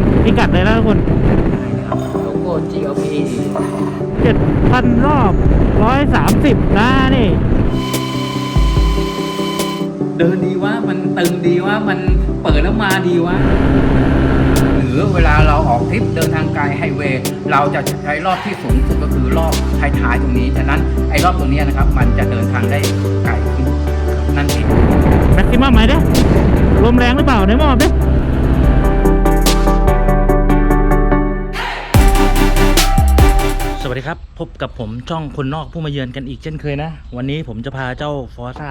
มพิกัดเลยนะทุกคนโลโก้ GLP เจ็ดพันรอบร้อยสามสิบนะนี่ เดินดีว่ามันตึงดีว่ามันเปิดแล้วมาดีว่าหรือเวลาเราออกทริปเดินทางไกลไฮเวย์เราจะใช้รอบที่สูงสุดก็คือรอบท้ายๆตรงนี้ ฉะนั้นไอ้รอบตรงเนี้ยนะครับ มันจะเดินทางได้ไกลขึ้นนั่นเองแม็กซิมัมไหมเด้ลมแรงหรือเปล่าในหมอบเด้ วัสดีครับ พบกับผมช่องคนนอกผู้มาเยือนกันอีกเช่นเคยนะ วันนี้ผมจะพาเจ้า f o r z a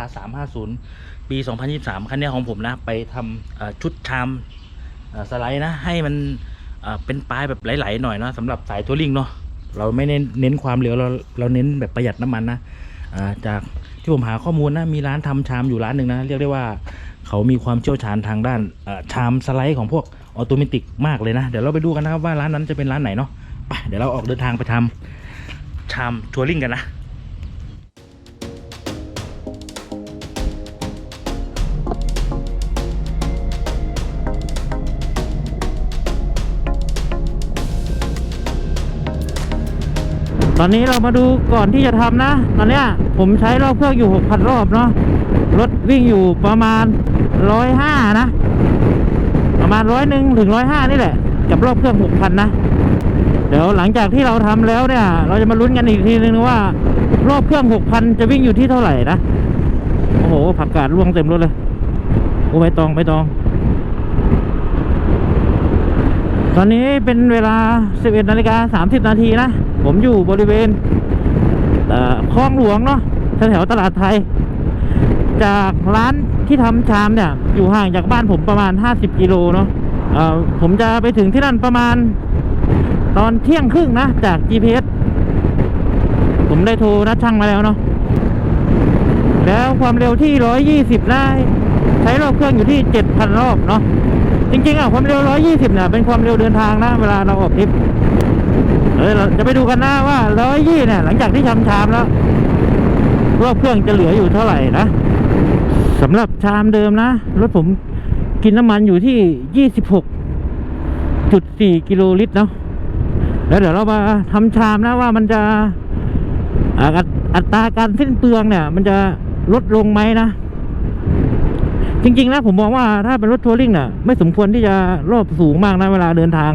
350 ปี 2023 คันนี้ของผมนะ ไปทำชุดชามสไลด์นะ ให้มันเป็นปลายแบบไหลๆหน่อยนะสำหรับสายทัวริงเนาะเราไม่เน้นเน้นความเร็วเราเราเน้นแบบประหยัดน้ำมันนะจากที่ผมหาข้อมูลนะ มีร้านทำชามอยู่ร้านหนึ่งนะ เรียกได้ว่าเขามีความเชี่ยวชาญทางด้านชามสไลด์ของพวกออโตเมติกมากเลยนะ เดี๋ยวเราไปดูกันนะครับว่าร้านนั้นจะเป็นร้านไหนเนาะไปเดี๋ยวเราออกเดินทางไปทำ ชามทัวริงกันนะตอนนี้เรามาดูก่อนที่จะทำนะ ตอนเนี้ยผมใช้รอบเครื่องอยู่ 6,000 รอบเนาะรถวิ่งอยู่ประมาณ105นะ ประมาณร้อยหนึ่งถึงร้อยห้านี่แหละ กับรอบเครื่อง 6,000 นะ เดี๋ยวหลังจากที่เราทำแล้วเนี่ย เราจะมาลุ้นกันอีกทีนึงว่ารอบเครื่อง6,000จะวิ่งอยู่ที่เท่าไหร่นะ โอ้โห ผักกาดร่วงเต็มรถเลยโอ้ไม่ตองไม่ตอง ตอนนี้เป็นเวลา 11นาฬิกา30 นาทีนะ ผมอยู่บริเวณคลองหลวงเนาะแถวตลาดไทย จากร้านที่ทำชามเนี่ย อยู่ห่างจากบ้านผมประมาณ 50 กิโลเนาะผมจะไปถึงที่นั่นประมาณ ตอนเที่ยงครึ่งนะ จาก GPS ผมได้โทรนัดช่างมาแล้วเนาะแล้วความเร็วที่ 120 ได้ใช้รอบเครื่องอยู่ที่ 7,000 รอบเนาะจริงๆอะความเร็ว 120 เนี่ยเป็นความเร็วเดินทางนะ เวลาเราออกทริปเออเราจะไปดูกันนะว่า 120 เนี่ย หลังจากที่ทำชามแล้ว รอบเครื่องจะเหลืออยู่เท่าไหร่นะสำหรับชามเดิมนะรถผมกินน้ำมันอยู่ที่ 26.4 กิโลลิตรเนาะ แล้วเดี๋ยวเรามาทำชามนะว่ามันจะอัตราการสิ้นเปลืองเนี่ย มันจะลดลงไหมนะ จริงๆนะผมมองว่าถ้าเป็นรถทัวริงเนี่ยไม่สมควรที่จะรอบสูงมากนะเวลาเดินทาง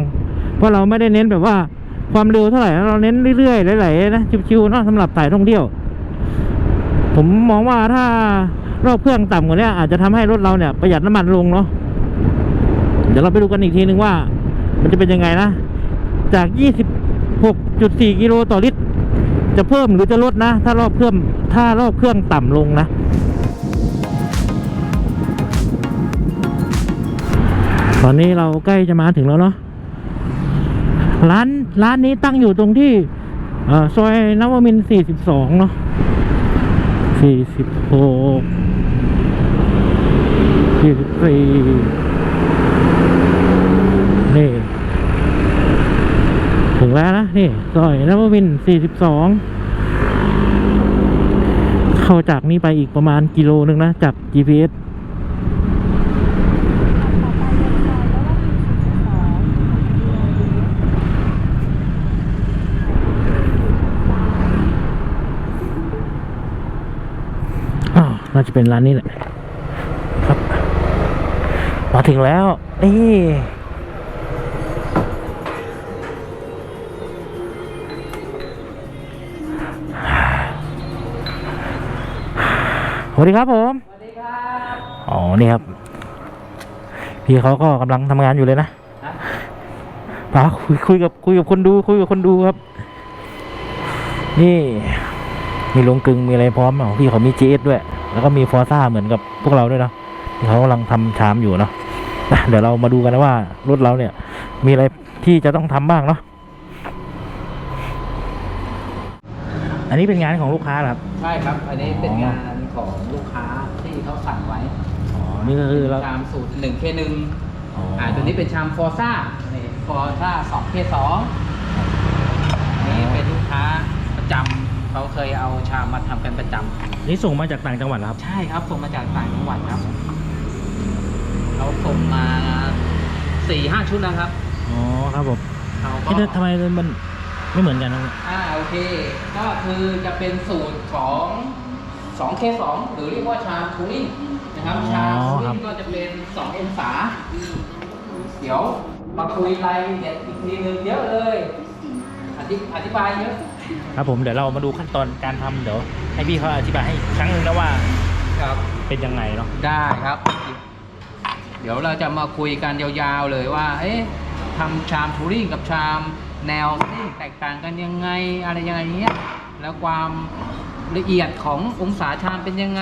เพราะเราไม่ได้เน้นแบบว่าความเร็วเท่าไหร่เราเน้นเรื่อยๆไหลๆนะชิวๆเนาะสำหรับสายท่องเที่ยว ผมมองว่าถ้ารอบเครื่องต่ำกว่านี้อาจจะทำให้รถเราเนี่ยประหยัดน้ำมันลงเนาะเดี๋ยวเราไปดูกันอีกทีนึงว่า มันจะเป็นยังไงนะ จาก 26.4 กิโลต่อลิตร จะเพิ่มหรือจะลดนะ ถ้ารอบเครื่องถ้ารอบเครื่องต่ำลงนะตอนนี้เราใกล้จะมาถึงแล้วเนาะ ร้านร้านนี้ตั้งอยู่ตรงที่เอ่อซอยนวมิน 42 เนาะ 46 44 นี่ ถึงแล้วนะนี่ซอยนวมินทร์42 เข้าจากนี้ไปอีกประมาณกิโลนึงนะ จาก GPS อ้าวน่าจะเป็นร้านนี้แหละ ครับ มาถึงแล้วนี่ สวัสดีครับผมสวัสดีครับอ๋อนี่ครับ พี่เขาก็กำลังทำงานอยู่เลยนะป๋าคุยคุยกับคุยกับคนดู คุยกับคนดูครับ นี่มีลงกลึงมีอะไรพร้อมของพี่เขามี GS ด้วย แล้วก็มีฟอร์ซ่าเหมือนกับพวกเราด้วยเนาะที่เขากำลังทำชามอยู่เนาะอะเดี๋ยวเรามาดูกันนะว่ารถเราเนี่ย มีอะไรที่จะต้องทำบ้างเนาะอันนี้เป็นงานของลูกค้าเหรอครับ ใช่ครับ อันนี้เป็นงาน ของลูกค้าที่เขาสั่งไว้อ๋อ นี่ก็คือเรา ชามสูตรหนึ่งเคหนึ่งอ๋อออ่าตัวนี้เป็นชามฟอร์ซ่านี่ฟอร์ซ่าสองเคสองนี่เป็นลูกค้าประจำเขาเคยเอาชามมาทำกันประจำนี่ส่งมาจากต่างจังหวัดเหรอครับ ใช่ครับส่งมาจากต่างจังหวัดครับเขาส่งมาสี่ห้าชุดแล้วครับอ๋อครับผมเราก็ ที่ทำไมมันไม่เหมือนกันนะอ่าโอเค ก็คือจะเป็นสูตรของ 2K2 หรือเรียกว่าชาทูริงนะครับชาทูริงก็จะเป็น2องศาเดี๋ยวมาคุยรายละเอียดอีกทีหนึงเยอะเลยอธิอธิบายเยอะครับผมเดี๋ยวเรามาดูขั้นตอนการทำเดี๋ยวให้พี่เขาอธิบายให้อีกครั้งหนึงนะว่าครับเป็นยังไงเนาะได้ครับ เดี๋ยวเราจะมาคุยกันยาวๆเลยว่า เอ๊ะทำชามทูริงกับชามแนวซิ่งแตกต่างกันยังไงอะไรยังไงเงี้ยแล้วความ ละเอียดขององศาชามเป็นยังไง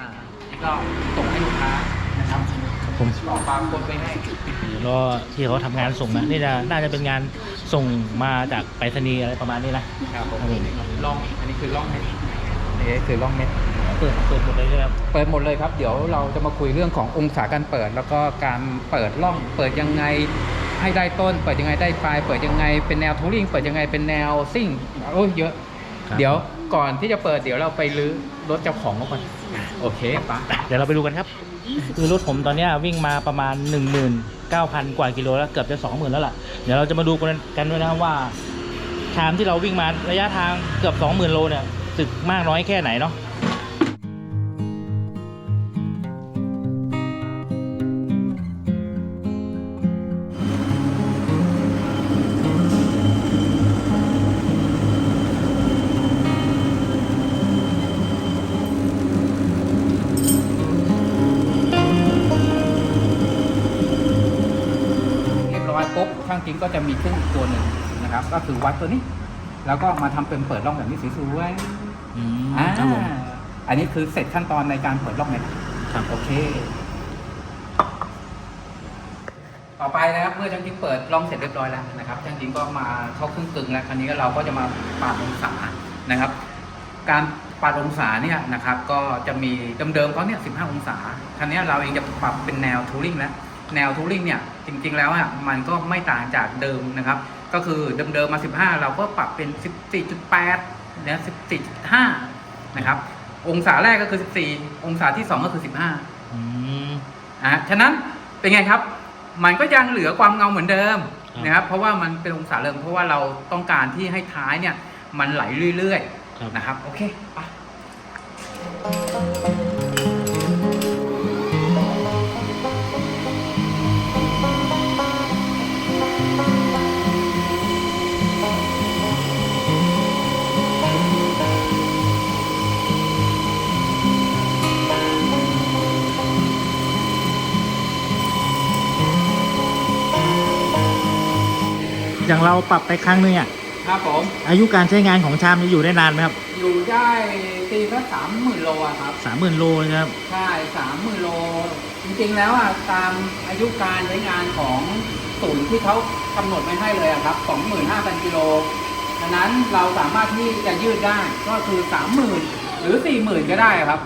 อ่านี่ก็ส่งให้ลูกค้านะครับครับผมบอกความกดไปให้รอที่เขาทำงานส่งนะนี่จะน่าจะเป็นงานส่งมาจากไปรษณีย์อะไรประมาณนี้นะครับผมครับผมล่อง อันนี้คือล่องเม็ดนี่คือล่องเม็ด เปิดเปิดหมดเลยใช่ไหมครับเปิดหมดเลยครับ เดี๋ยวเราจะมาคุยเรื่องขององศาการเปิด แล้วก็การเปิดล่อง เปิดยังไงให้ได้ต้น เปิดยังไงได้ปลาย เปิดยังไงเป็นแนวทูริง เปิดยังไงเป็นแนวซิ่งโอ้ยเยอะ ครับ เดี๋ยว ก่อนที่จะเปิดเดี๋ยวเราไปรื้อรถเจ้าของเขาก่อนโอเคปะเดี๋ยวเราไปดูกันครับ คือรถผมตอนเนี้ยวิ่งมาประมาณ 19,000 กว่ากิโลแล้วเกือบจะ 20,000 แล้วล่ะ เดี๋ยวเราจะมาดูกันกันด้วยนะครับว่าชามที่เราวิ่งมาระยะทางเกือบ 20,000 โลเนี่ยสึกมากน้อยแค่ไหนเนาะ ช่างจริงก็จะมีเครื่องอีกตัวหนึ่งนะครับ ก็คือวัดตัวนี้ แล้วก็มาทำเป็นเปิดร่องแบบนี้สวยๆอืมอ่าครับผมอันนี้คือเสร็จขั้นตอนในการเปิดล็อกเน็ตครับโอเค ต่อไปนะครับเมื่อช่างจริงเปิดล่องเสร็จเรียบร้อยแล้วนะครับช่างจริงก็มาเข้าเครื่องกึ่งแล้วคราวนี้ก็เราก็จะมาปาดองศานะครับ การปาดองศาเนี่ยนะครับก็จะมีเดิมๆเขาเนี่ย 15 องศาคราวนี้เราเองจะปรับเป็นแนวทูริงแล้ว แนวทูริงเนี่ยจริงๆแล้วอะมันก็ไม่ต่างจากเดิมนะครับ ก็คือเดิมๆมา 15 เราก็ปรับเป็น 14.8นะ14.5 นะครับ องศาแรกก็คือ 14 องศาที่ 2 ก็คือ 15อืมอะฉะนั้นเป็นไงครับ มันก็ยังเหลือความเงาเหมือนเดิมครับนะครับเพราะว่ามันเป็นองศาเดิมเพราะว่าเราต้องการที่ให้ท้ายเนี่ย มันไหลเรื่อยครับๆนะครับ โอเคไป อย่างเราปรับไปครั้งหนึงอะครับผมอายุการใช้งานของชามจะอยู่ได้นานไหมครับ อยู่ได้ตีสักสามหมื่นโลอะครับสามหมื่นโลนะครับใช่สามหมื่นโล จริงๆแล้วอะตามอายุการใช้งานของศูนย์ที่เขากำหนดไว้ให้เลยอะครับสองหมื่นห้าพันกิโลดังนั้นเราสามารถที่จะยืดได้ก็คือสามหมื่นหรือสี่หมื่นก็ได้ครับ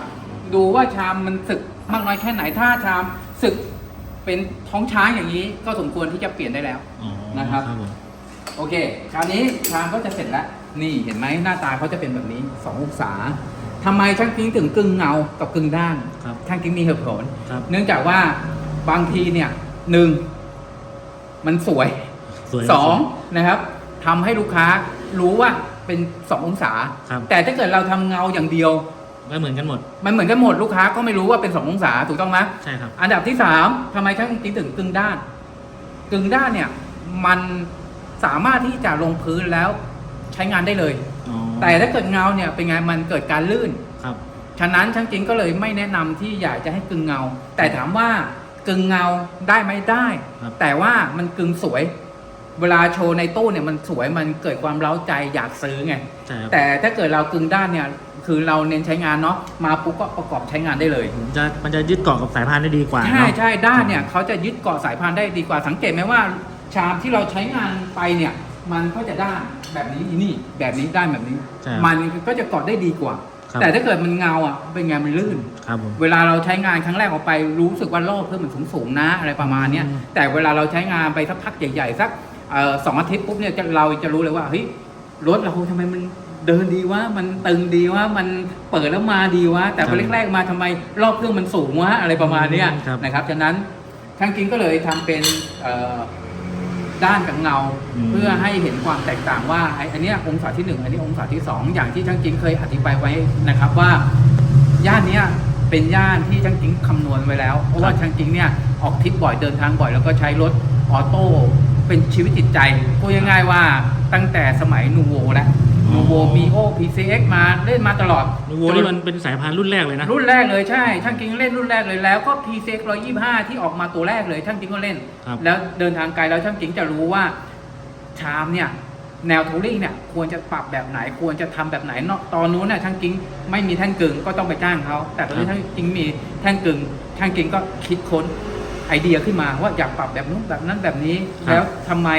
ดูว่าชามมันสึกมากน้อยแค่ไหนถ้าชามสึกเป็นท้องช้างอย่างนี้ก็สมควรที่จะเปลี่ยนได้แล้วอ๋อนะครับครับผม โอเค คราวนี้ชามก็จะเสร็จแล้ว นี่เห็นไหมหน้าตาเขาจะเป็นแบบนี้สององศาทำไมช่างกิ้งถึงกึ่งเงากับกึ่งด้านครับช่างกิ้งมีเหตุผล ครับเนื่องจากว่าบางทีเนี่ยหนึ่งมันสวยสวยสองนะครับทำให้ลูกค้ารู้ว่าเป็นสององศา ครับ แต่ถ้าเกิดเราทำเงาอย่างเดียว ไม่เหมือนกันหมด มันเหมือนกันหมดลูกค้าก็ไม่รู้ว่าเป็นสององศาถูกต้องไหม ใช่ครับ อันดับที่สามทำไมช่างกิ้งถึงกึ่งด้าน กึ่งด้านเนี่ย มัน สามารถที่จะลงพื้นแล้วใช้งานได้เลย อ๋อแต่ถ้าเกิดเงาเนี่ยเป็นไงมันเกิดการลื่น ครับ ฉะนั้นช่างจริงก็เลยไม่แนะนำที่อยากจะให้กึ่งเงา แต่ถามว่ากึ่งเงาได้ไหมได้ ครับ แต่ว่ามันกึ่งสวย เวลาโชว์ในตู้เนี่ยมันสวยมันเกิดความเล้าใจอยากซื้อไง ใช่ครับแต่ถ้าเกิดเรากึ่งด้านเนี่ย คือเราเน้นใช้งานเนาะมาปุ๊บก็ประกอบใช้งานได้เลย มันจะมันจะยึดเกาะกับสายพานได้ดีกว่าใช่เนาะ ใช่ด้านเนี่ยเขาจะยึดเกาะสายพานได้ดีกว่าสังเกตไหมว่า ชามที่เราใช้งานไปเนี่ย มันก็จะด้านแบบนี้อีนี่แบบนี้ด้านแบบนี้ ใช่ครับมันก็จะเกาะได้ดีกว่า ครับ แต่ถ้าเกิดมันเงาอะเป็นไงมันลื่น ครับผม เวลาเราใช้งานครั้งแรกออกไปรู้สึกว่ารอบเพิ่มมันสูงสูงๆนะอะไรประมาณเนี้ยอืม แต่เวลาเราใช้งานไปสักพักใหญ่ๆสักเอ่อสองอาทิตย์ปุ๊บเนี่ยจะเราจะรู้เลยว่าเฮ้ยรถเราทำไมมันเดินดีวะมันตึงดีวะมันเปิดแล้วมาดีวะแต่พอแรกๆมาทำไมรอบเครื่องมันสูงวะอะไรประมาณเนี้ยครับนะครับฉะนั้นทางกินก็เลยทำเป็นเอ่อ ด้านกับเงา อืม เพื่อให้เห็นความแตกต่างว่าไอ้อันเนี้ยองศาที่หนึ่งอันนี้องศาที่สองอย่างที่ช่างจริงเคยอธิบายไว้นะครับว่า ย่านเนี้ยเป็นย่านที่ช่างจริงคำนวณไว้แล้ว เพราะว่าช่างจริงเนี่ยออกทริปบ่อยเดินทางบ่อยแล้วก็ใช้รถออโต้เป็นชีวิตจิตใจพูดง่ายๆว่าตั้งแต่สมัยนูโวแล้ว นูโวมีโอ PCX มาเล่นมาตลอดนูโวนี่มันเป็นสายพานรุ่นแรกเลยนะ รุ่นแรกเลยใช่ช่างจริงเล่นรุ่นแรกเลยแล้วก็ PCX 125 ที่ออกมาตัวแรกเลยช่างจริงก็เล่นครับแล้วเดินทางไกลแล้วช่างจริงจะรู้ว่าชามเนี่ยแนวทูริงเนี่ยควรจะปรับแบบไหนควรจะทำแบบไหนเนาะตอนนู้นเนี่ยช่างจริงไม่มีแท่งกึ่งก็ต้องไปจ้างเขาแต่ตอนนี้ช่างจริงมีแท่งกึ่งช่างจริงก็คิดค้นไอเดียขึ้นมาว่าอยากปรับแบบนู้นแบบนั้นแบบนี้ แล้วทำไม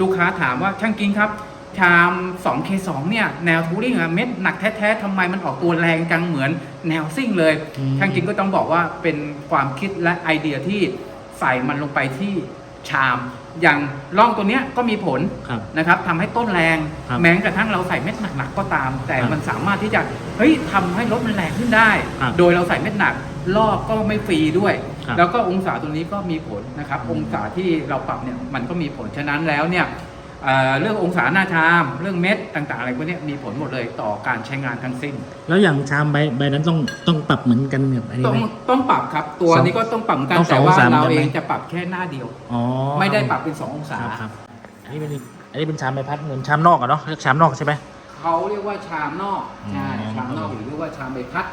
ลูกค้าถามว่าช่างจริงครับ ชาม 2K2 เนี่ยแนวทูริงอะเม็ดหนักแท้ๆทำไมมันออกตัวแรงจังเหมือนแนวซิ่งเลยอืมช่างจริงก็ต้องบอกว่าเป็นความคิดและไอเดียที่ใส่มันลงไปที่ชาม อย่างร่องตัวเนี้ยก็มีผลครับนะครับทำให้ต้นแรง ครับแม้กระทั่งเราใส่เม็ดหนักๆก็ตาม แต่ครับมันสามารถที่จะเฮ้ยทำให้รถมันแรงขึ้นได้ ครับโดยเราใส่เม็ดหนักรอบก็ไม่ฟรีด้วย ครับ แล้วก็องศาตัวนี้ก็มีผลนะครับ องศาที่เราปรับเนี่ยมันก็มีผลฉะนั้นแล้วเนี่ย เอ่อเรื่ององศาหน้าชาม เรื่องเม็ดต่างๆ อะไรพวกเนี้ยมีผลหมดเลยต่อการใช้งานทั้งสิ้น แล้วอย่างชามใบใบนั้นต้องต้องปรับเหมือนกันกับอันนี้ต้องไหมต้องปรับครับตัวสองนี้ก็ต้องปรับเหมือนกันต้องสอแต่งว่าองศาเหมือนเรากันไหม เองจะปรับแค่หน้าเดียว อ๋อไม่ได้ปรับเป็นสององศา ครับครับอันนี้เป็นอันนี้เป็นชามใบพัดเหมือนชามนอกอะเนาะเรียกชามนอกใช่ไหม เขาเรียกว่าชามนอกอืม ใช่ชามนอกหรือเรียกว่าชามใบพัด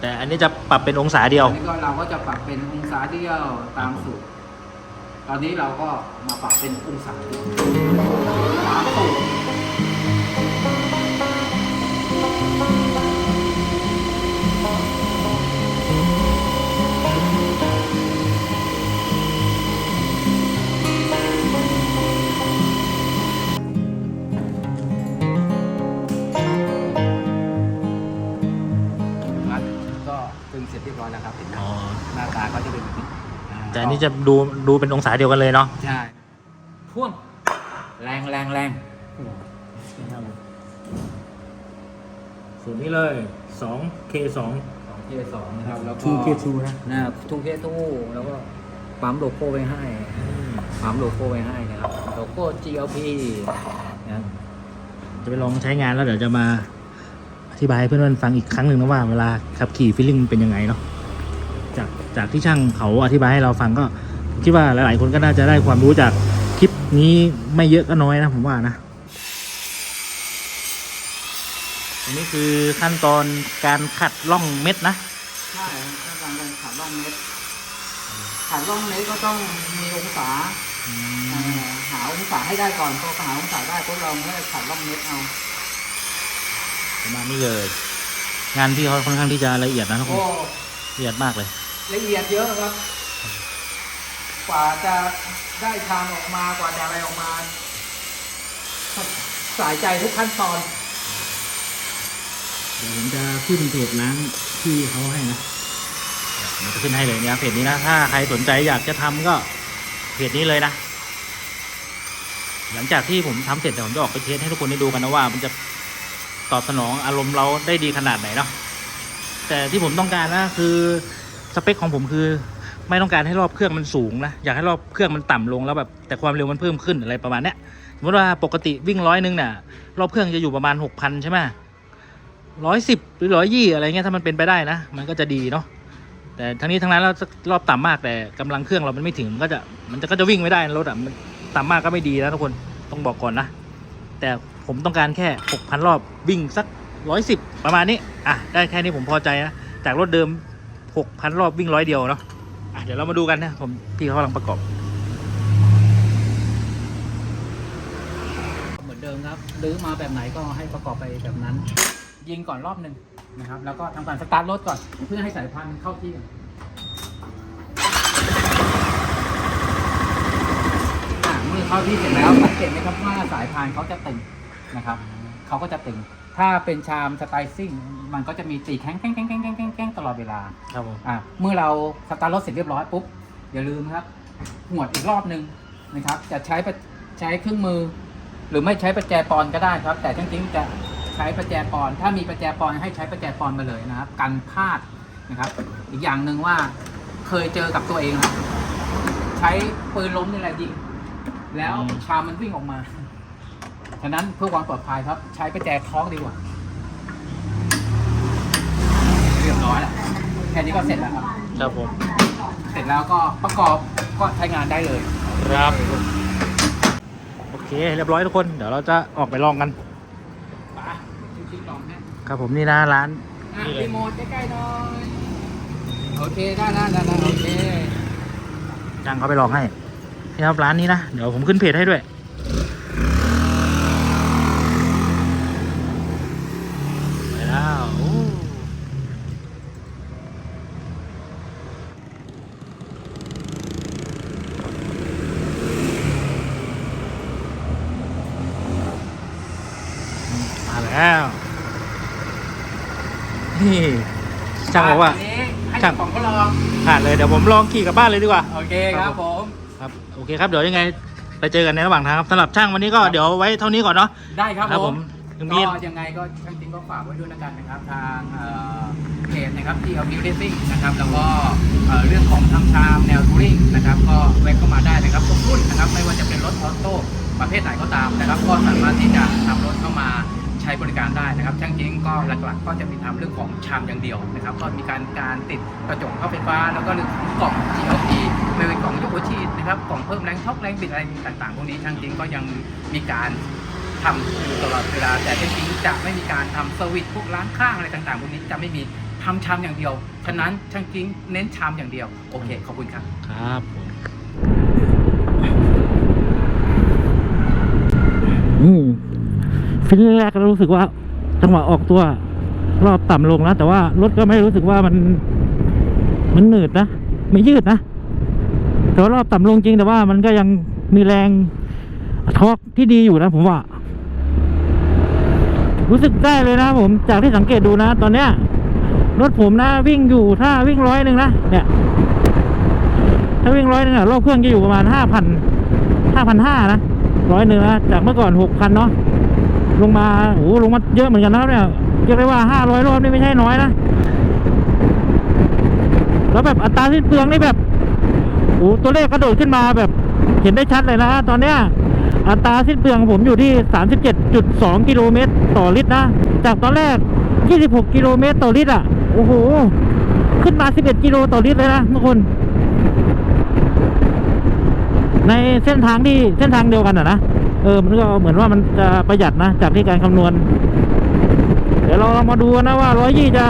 แต่อันนี้จะปรับเป็นองศาเดียว อันนี้ก็เราก็จะปรับเป็นองศาเดียวตามสูตร ตอนนี้เราก็มาปรับเป็นองศาเดียวตามสูตรมัดก็ตึงเสร็จเรียบร้อยแล้วครับเห็นไหมอ๋อหน้าตาก็จะเป็นแบบนี้า แต่อันนี้จะดูดูเป็นองศาเดียวกันเลยเนาะใช่พ่วงแรงแรงแรงสูตรนี้เลย 2K2 สองเคสองนะครับแล้วก็ 2K2 นะนะครับทูเคทูแล้วก็ปั๊มโลโก้ไว้ให้ปั๊มโลโก้ไว้ให้นะครับโลโก้ GLP นะครับจะไปลองใช้งานแล้วเดี๋ยวจะมาอธิบายให้เพื่อนๆฟังอีกครั้งหนึ่งนะว่าเวลาขับขี่ฟีลลิ่งเป็นยังไงเนาะ จากจากที่ช่างเขาอธิบายให้เราฟังก็คิดว่าหลาย ๆ คนก็น่าจะได้ความรู้จากคลิปนี้ไม่เยอะก็น้อยนะผมว่านะอันนี้คือขั้นตอนการขัดล่องเม็ดนะใช่ถ้าการการขัดร่องเม็ดขัดร่องเม็ดก็ต้องมีองศาเอ่อหาองศาให้ได้ก่อนพอหาองศาได้ก็เราไม่ได้ขัดร่องเม็ดเอาประมาณนี้เลย งานพี่เขาค่อนข้างที่จะละเอียดนะทุกคโอ้นละเอียดมากเลย ละเอียดเยอะครับ กว่าจะได้ชามออกมากว่าจะอะไรออกมา สายใจทุกขั้นตอนเดี๋ยวผมจะขึ้นเพจร้านที่เขาให้นะเดี๋ยวจะขึ้นให้เลยเนี่ยเพจนี้นะ ถ้าใครสนใจอยากจะทำก็เพจนี้เลยนะ หลังจากที่ผมทำเสร็จเดี๋ยวผมจะออกไปเทสให้ทุกคนได้ดูกันนะว่า มันจะตอบสนองอารมณ์เราได้ดีขนาดไหนเนาะแต่ที่ผมต้องการนะคือ สเปคของผมคือ ไม่ต้องการให้รอบเครื่องมันสูงนะอยากให้รอบเครื่องมันต่ำลงแล้วแบบแต่ความเร็วมันเพิ่มขึ้นอะไรประมาณเนี้ยสมมติว่าปกติวิ่งร้อยหนึ่งเนี่ยรอบเครื่องจะอยู่ประมาณหกพันใช่ไหมร้อยสิบหรือร้อยยี่อะไรเงี้ยถ้ามันเป็นไปได้นะ มันก็จะดีเนาะแต่ทั้งนี้ทั้งนั้นแล้วรอบต่ำมากแต่กำลังเครื่องเรามันไม่ถึงมันก็จะมันจะก็จะวิ่งไม่ได้รถอะมันต่ำมากก็ไม่ดีนะทุกคนต้องบอกก่อนนะ แต่ผมต้องการแค่หกพันรอบวิ่งสักร้อยสิบประมาณนี้ อะ ได้แค่นี้ผมพอใจนะ จากรถเดิม หกพันรอบวิ่งร้อยเดียวเนาะะเดี๋ยวเรามาดูกันนะผมพี่เขากำลังประกอบ เหมือนเดิมครับรื้อมาแบบไหนก็ให้ประกอบไปแบบนั้น ยิงก่อนรอบหนึ่งนะครับ แล้วก็ทำการสตาร์ทรถก่อนเพื่อให้สายพานเข้าที่เมื่อเข้าที่เสร็จแล้วสังเกตไหมครับว่าสายพานเขาจะตึงนะครับ เขาก็จะตึง ถ้าเป็นชามสไตล์ซิ่ง มันก็จะมีตีแข้งแข้งแข้งแข้งแข้งแข้งแข้งตลอดเวลา ครับผม อะเมื่อเราสตาร์ทรถเสร็จเรียบร้อยปุ๊บอย่าลืมครับหวดอีกรอบหนึ่งนะครับ จะใช้ประใช้เครื่องมือ หรือไม่ใช้ประแจปอนก็ได้ครับ แต่จริงๆจะใช้ประแจปอน ถ้ามีประแจปอนให้ใช้ประแจปอนมาเลยนะครับกันพลาดนะครับ อีกอย่างหนึ่งว่าเคยเจอกับตัวเองครับใช้ปืนล้มนี่แหละยิงแล้วอืมชามมันวิ่งออกมา ฉะนั้นเพื่อความปลอดภัยครับ ใช้ประแจคล้องดีกว่า เรียบร้อยแล้วแค่นี้ก็เสร็จแล้วครับ ครับผม เสร็จแล้วก็ประกอบก็ใช้งานได้เลย ครับ โอเค เรียบร้อยทุกคน เดี๋ยวเราจะออกไปลองกันไปชิมๆลองฮะครับผมนี่นะร้าน อะนี่เลยรีโมทใกล้ๆหน่อย โอเค ได้ได้ได้ได้โอเค จ้างเขาไปลองให้นี่ครับร้านนี้นะ เดี๋ยวผมขึ้นเพจให้ด้วย ไปแล้วโอ้มาแล้ว นี่ ช่างบอกว่านนี้ให้ช่างของก็ลองผ่านเลยเดี๋ยวผมลองขี่กลับบ้านเลยดีกว่า โอเคครับผมครับโอเคครับเดี๋ยวยังไงไปเจอกันในระหว่างทางครับสำหรับช่างวันนี้ก็เดี๋ยวไว้เท่านี้ก่อนเนาะได้ครับครับผผมมยังมีก็ยังไงก็ช่างจริงก็ฝากไว้ด้วยแล้วกันนะครับทางเอ่อเพจนะครับที่เอามิวเดซิ่งนะครับแล้วก็เอ่อเรื่องของทำชามแนวทูริงนะครับก็แวะเข้ามาได้นะครับทุกรุ่นนะครับไม่ว่าจะเป็นรถออโต้ประเภทไหนก็ตามนะครับ ก็สามารถที่จะนำรถเข้ามาใช้บริการได้นะครับช่างจริงก็หลักๆ ก็จะมีทำเรื่องของชามอย่างเดียวนะครับ ก็มีการการติดกระจกเข้าไฟฟ้า แล้วก็เรื่องของกล่อง GLP ไม่ว่าเป็นกล่องยกหัวฉีดนะครับกล่องเพิ่มแรงท็อกแรงบิดอะไรต่างๆพวกนี้ช่างจริงก็ยังมีการทำอยู่ตลอดเวลา แต่จริงจะไม่มีการทำเซอร์วิสพวกร้านข้างอะไรต่างๆพวกนี้จะไม่มีทำชามอย่างเดียว ฉะนั้นช่างจริงเน้นชามอย่างเดียว โอเค ขอบคุณครับ ครับผมอืม ฟิลแรกก็รู้สึกว่าจังหวะออกตัวรอบต่ำลงนะแต่ว่ารถก็ไม่รู้สึกว่ามัน มันหนืดนะไม่ยืดนะแต่ว่ารอบต่ำลงจริงแต่ว่ามันก็ยังมีแรงทอกที่ดีอยู่นะผมว่า รู้สึกได้เลยนะผมจากที่สังเกตดูนะ ตอนเนี้ยรถผมนะวิ่งอยู่ถ้าวิ่งร้อยหนึ่งนะเนี่ย ถ้าวิ่งร้อยหนึ่งอะรอบเครื่องจะอยู่ประมาณห้าพันห้าพันห้านะร้อยหนึ่งนะจากเมื่อก่อนหกพันเนาะ ลงมาโอ้ลงมาเยอะเหมือนกันนะครับเนี่ยเรียกได้ว่าห้าร้อยรอบนี่ไม่ใช่น้อยนะ แล้วแบบอัตราสิ้นเปลืองนี่แบบโอ้ตัวเลขกระโดดขึ้นมาแบบเห็นได้ชัดเลยนะฮะตอนเนี้ยอัตราสิ้นเปลืองของผมอยู่ที่ 37.2 กิโลเมตรต่อลิตรนะ จากตอนแรก 26 กิโลเมตรต่อลิตรอะ โอ้โห ขึ้นมา 11 กิโลต่อลิตรเลยนะทุกคน ในเส้นทางที่เส้นทางเดียวกันอะนะ เออมันก็เหมือนว่ามันจะประหยัดนะจากที่การคำนวณ เดี๋ยวเราลองมาดูนะว่าร้อยยี่จะ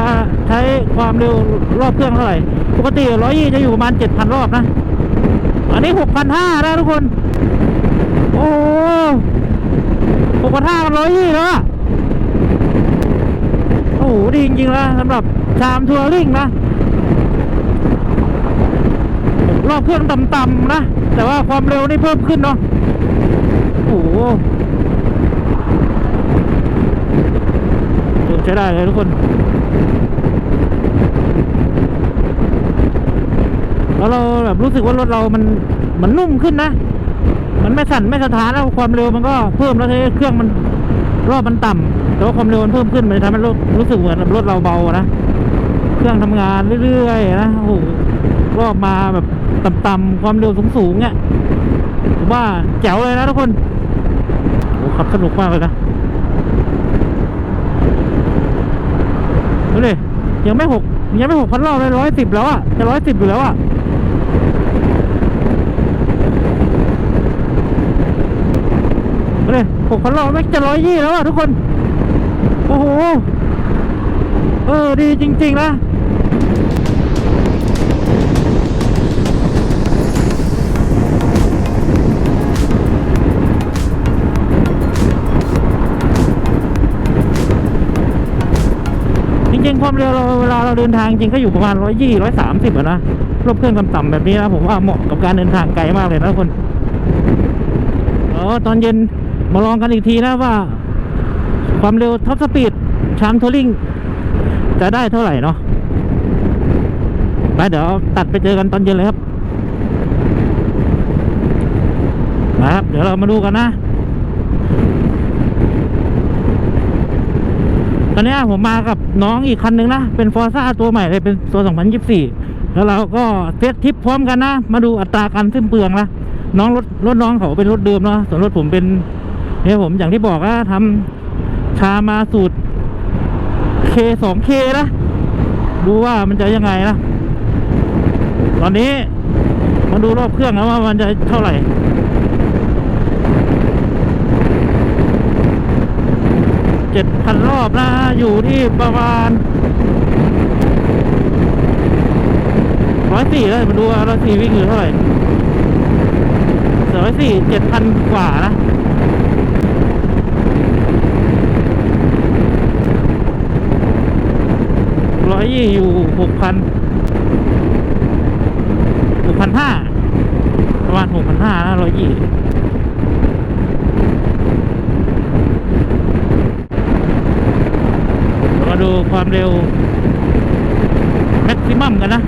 ใช้ความเร็วรอบเครื่องเท่าไหร่ ปกติร้อยยี่จะอยู่ประมาณ7,000รอบนะ อันนี้6,500นะทุกคน โอ้หกพันห้ามันร้อยยี่แล้วโอ้โหดีจริงๆนะสำหรับชามทัวริงนะรอบเครื่องต่ำๆนะ แต่ว่าความเร็วนี่เพิ่มขึ้นเนาะ โอ้โหใช้ได้เลยทุกคนแล้วเราแบบรู้สึกว่ารถเรามันมันนุ่มขึ้นนะ มันไม่สั่นไม่สะท้านแล้วความเร็วมันก็เพิ่มแล้วทีเครื่องมันรอบมันต่ำแต่ว่าความเร็วมันเพิ่มขึ้นมันทำให้รถรู้สึกเหมือนรถเราเบานะ เครื่องทำงานเรื่อยๆนะโอ้โหรอบมาแบบต่ำๆความเร็วสูงๆเนี่ยว่าแจ๋วเลยนะทุกคน โอ้ขับสนุกมากเลยนะดูดิยังไม่หกยังไม่หกพันรอบเลยร้อยสิบแล้วอะจะร้อยสิบอยู่แล้วอะเลยหกพันรอบไม่จะร้อยยี่แล้วอะทุกคน โอ้โห เออดีจริง ๆ นะ เราเดินทางจริงก็อยู่ประมาณร้อยยี่ร้อยสามสิบอะนะรถเครื่องต่ำๆแบบนี้นะผมว่าเหมาะกับการเดินทางไกลมากเลยนะคนเออตอนเย็นมาลองกันอีกทีนะว่า ความเร็วท็อปสปีดชามทัวริงจะได้เท่าไหร่เนาะไปเดี๋ยวตัดไปเจอกันตอนเย็นเลยครับมาครับ เดี๋ยวเรามาดูกันนะ ต อนนี้ผมมากับน้องอีกคันนึงนะ เป็นฟอร์ซ่าตัวใหม่เลยเป็นตัว 2024 แล้วเราก็เซตทริปพร้อมกันนะ มาดูอัตราการสิ้นเปลืองนะน้องรถรถน้องเขาเป็นรถเดิมเนาะส่วนรถผมเป็นเนี่ยผมอย่างที่บอกว่าทำชามาสูตร K สอง K นะดูว่ามันจะยังไงนะตอนนี้มาดูรอบเครื่องนะว่ามันจะเท่าไหร่ เจ็ด พันรอบนะอยู่ที่ประมาณร้อยสี่แล้วมาดูร้อยสี่วิ่งอยู่เท่าไหร่ร้อยสี่เจ็ดพันกว่านะร้อยยี่อยู่หกพันหกพันห้าประมาณหกพันห้านะร้อยยี่มาดู ความเร็วแม็กซิมัมกันนะ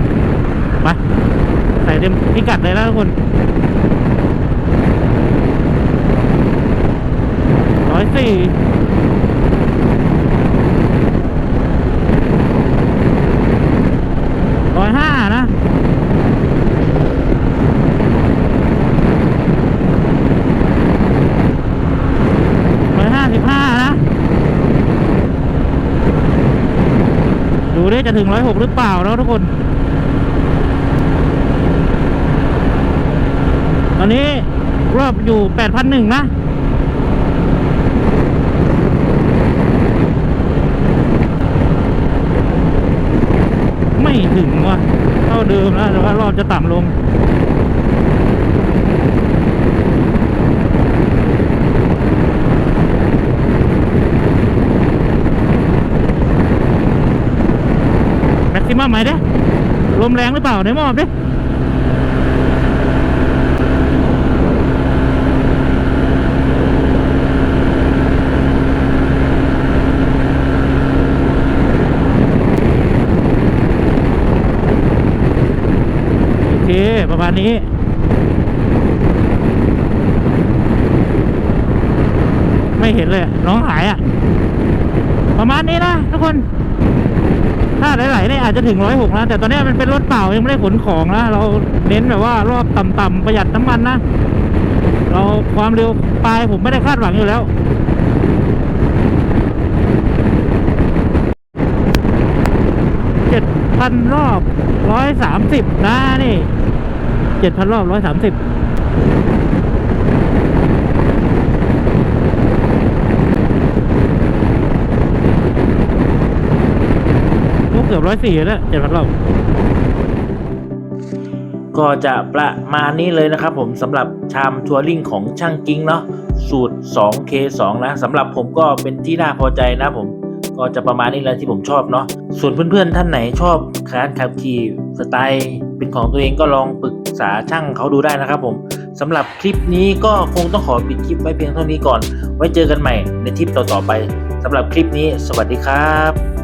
ไปใส่เต็มพิกัดเลยนะทุกคนร้อยสี่ ร้อยห้านะ ร้อยห้าสิบห้านะ ดูดิจะถึงร้อยหกหรือเปล่าแล้วทุกคน ตอนนี้รอบอยู่แปดพันหนึ่งนะไม่ถึงว่ะเท่าเดิมแล้วแต่ว่ารอบจะต่ำลง ม็กซิมัมไหมเด้ลมแรงหรือเปล่าไหนมอบดิโอเค ประมาณนี้ไม่เห็นเลย น้องหายอะ ประมาณนี้นะทุกคน ถ้าไหลๆเนี่ยอาจจะถึงร้อยหกนะแต่ตอนนี้มันเป็นรถเปล่ายังไม่ได้ขนของนะเราเน้นแบบว่ารอบต่ำๆประหยัดน้ำมันนะ เราความเร็วปลายผมไม่ได้คาดหวังอยู่แล้วเจ็ดพันรอบร้อยสามสิบนะนี่เจ็ดพันรอบร้อยสามสิบก็เกือบ ร้อยสี่แล้วเจ็ดพันรอบก็จะประมาณนี้เลยนะครับผมสำหรับชามทัวริงของช่างกิ้งเนาะสูตร 2K2 นะสำหรับผมก็เป็นที่น่าพอใจนะผมก็จะประมาณนี้แหละที่ผมชอบเนาะส่วนเพื่อนๆท่านไหนชอบการขับขี่สไตล์เป็นของตัวเองก็ลองปรึกษาช่างเขาดูได้นะครับผมสำหรับคลิปนี้ก็คงต้องขอปิดคลิปไว้เพียงเท่านี้ก่อน ไว้เจอกันใหม่ในทริปต่อๆไปสำหรับคลิปนี้ สวัสดีครับ